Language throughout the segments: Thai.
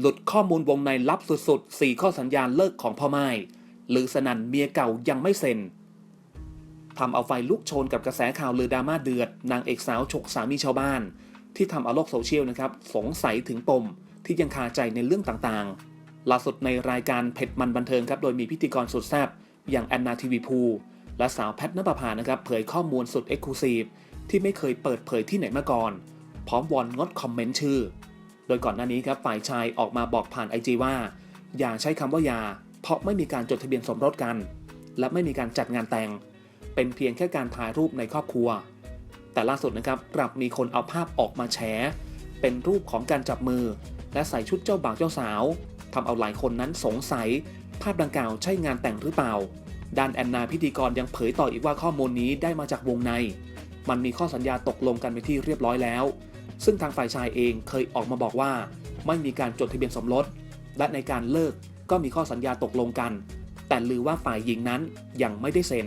หลุดข้อมูลวงในลับสุดๆ 4 ข้อสัญญาณเลิกของพ่อไม้หรือสนันเมียเก่ายังไม่เซ็นทำเอาไฟลุกโชนกับกระแสข่าวลือดราม่าเดือด นางเอกสาวฉกสามีชาวบ้าน ที่ทำเอาโลกโซเชียลนะครับ สงสัยถึงปมที่ยังคาใจในเรื่องต่างๆล่าสุดในรายการเผ็ดมันบันเทิงครับโดยมีพิธีกรสุดแซ่บอย่างแอนนาทีวีพูและสาวแพทนภพานะครับเผยข้อมูลสุดเอ็กซ์คลูซีฟที่ไม่เคยเปิดเผยที่ไหนมาก่อน พร้อมวอนงดคอมเมนต์ชื่อ โดยก่อนหน้านี้ครับฝ่ายชายออกมาบอกผ่านไอจีว่า อย่าใช้คำว่าอยา เพราะไม่มีการจดทะเบียนสมรสกัน และไม่มีการจัดงานแต่ง เป็นเพียงแค่การถ่ายรูปในครอบครัว แต่ล่าสุดนะครับกลับมีคนเอาภาพออกมาแฉเป็นรูปของการจับมือ และใส่ชุดเจ้าบ่าวเจ้าสาวทำเอาหลายคนนั้นสงสัย ภาพดังกล่าวใช่งานแต่งหรือเปล่าด้านแอนนาพิธีกรยังเผยต่ออีกว่าข้อมูลนี้ได้มาจากวงใน มันมีข้อสัญญาตกลงกันไปที่เรียบร้อยแล้ว ซึ่งทางฝ่ายชายเองเคยออกมาบอกว่า ไม่มีการจดทะเบียนสมรส และในการเลิกก็มีข้อสัญญาตกลงกัน แต่ลือว่าฝ่ายหญิงนั้นยังไม่ได้เซ็น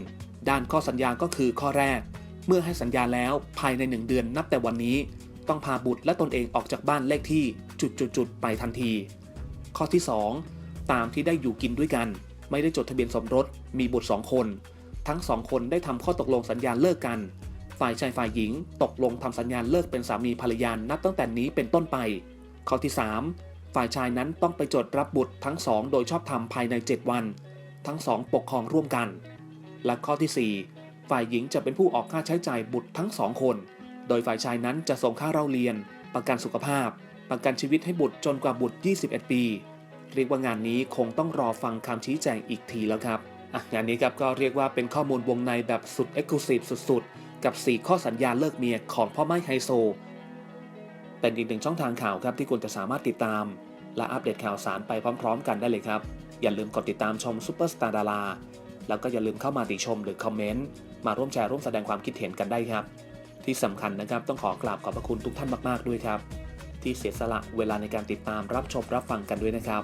ด้านข้อสัญญาก็คือข้อแรก เมื่อให้สัญญาแล้วภายในหนึ่งเดือนนับแต่วันนี้ ต้องพาบุตรและตนเองออกจากบ้านเลขที่จุดๆไปทันที ข้อที่ 2 ตามที่ได้อยู่กินด้วยกัน ไม่ได้จดทะเบียนสมรสมีบุตรสองคน ทั้งสองคนได้ทำข้อตกลงสัญญาเลิกกัน ฝ่ายชายฝ่ายหญิง ตกลงทำสัญญาเลิกเป็นสามีภรรยานับตั้งแต่นี้เป็นต้นไป ข้อที่ 3 ฝ่ายชายนั้นต้องไปจดรับบุตรทั้งสองโดยชอบธรรมภายใน 7 วัน ทั้งสองปกครองร่วมกัน และข้อที่ 4 ฝ่ายหญิงจะเป็นผู้ออกค่าใช้จ่ายบุตรทั้งสองคน โดยฝ่ายชายนั้นจะส่งค่าเล่าเรียน ประกันสุขภาพ ประกันชีวิตให้บุตรจนกว่าบุตร 21 ปี เรียกว่างานนี้คงต้องรอฟังคำชี้แจงอีกทีแล้วครับอะงานนี้ครับก็เรียกว่าเป็นข้อมูลวงในแบบสุดเอ็กซ์คลูซีฟสุดๆ กับ 4 ข้อสัญญาเลิกเมียของพ่อไม้ไฮโซ เป็นอีกหนึ่งช่องทางข่าวครับที่คุณจะสามารถติดตาม และอัปเดตข่าวสารไปพร้อม ๆ กันได้เลยครับ อย่าลืมกดติดตามชมซูเปอร์สตาร์ดาราแล้วก็อย่าลืมเข้ามาติชมหรือคอมเมนต์มาร่วมแชร์ร่วมแสดงความคิดเห็นกันได้ครับ ที่สำคัญนะครับต้องขอกราบขอบพระคุณทุกท่านมากๆด้วยครับ ที่เสียสละเวลาในการติดตามรับชมรับฟังกันด้วยนะครับ